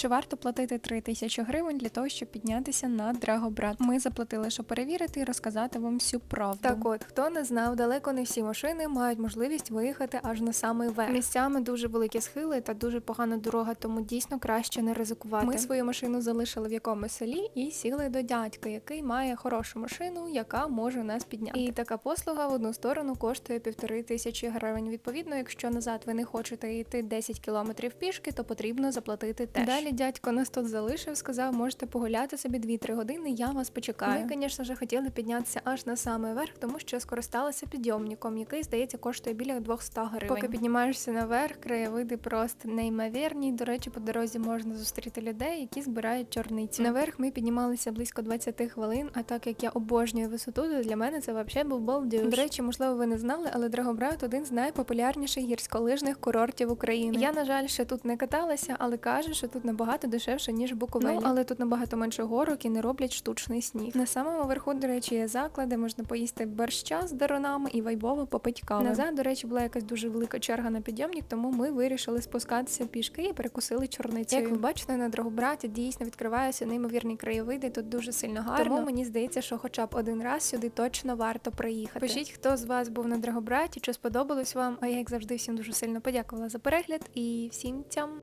Чи варто платити 3 тисячі гривень для того, щоб піднятися на Драгобрат? Ми заплатили, щоб перевірити і розказати вам всю правду. Так от, хто не знав, далеко не всі машини мають можливість виїхати аж на самий верх. Місцями дуже великі схили та дуже погана дорога, тому дійсно краще не ризикувати. Ми свою машину залишили в якомусь селі і сіли до дядька, який має хорошу машину, яка може нас підняти. І така послуга в одну сторону коштує півтори тисячі гривень. Відповідно, якщо назад ви не хочете йти 10 кілометрів пішки, то потрібно заплатити теж. Далі дядько нас тут залишив, сказав, можете погуляти собі 2-3 години, я вас почекаю. Ми, звісно ж, хотіли піднятися аж на самий верх, тому що скористалися підйомником, який, здається, коштує біля 200 гривень. Поки піднімаєшся наверх, краєвиди просто неймовірні. До речі, по дорозі можна зустріти людей, які збирають чорниці. Наверх ми піднімалися близько 20 хвилин, а так як я обожнюю висоту, то для мене це взагалі був балдюж. До речі, можливо, ви не знали, але Драгобрат один з найпопулярніших гірськолижних курортів України. Я, на жаль, ще тут не каталася, але кажуть, що тут набагато дешевше, ніж Буковелі. Ну, але тут набагато менше горок і не роблять штучний сніг. На самому верху, до речі, є заклади, можна поїсти борща з даронами і вайбово попити кави. Назад, до речі, була якась дуже велика черга на підйомник, тому ми вирішили спускатися пішки і перекусили чорницею. Як ви бачите, на Драгобраті дійсно відкриваються неймовірні краєвиди, тут дуже сильно гарно. Тому мені здається, що хоча б один раз сюди точно варто приїхати. Пишіть, хто з вас був на Драгобраті, чи сподобалось вам. А я, як завжди, всім дуже сильно подякувала за перегляд і всім цям.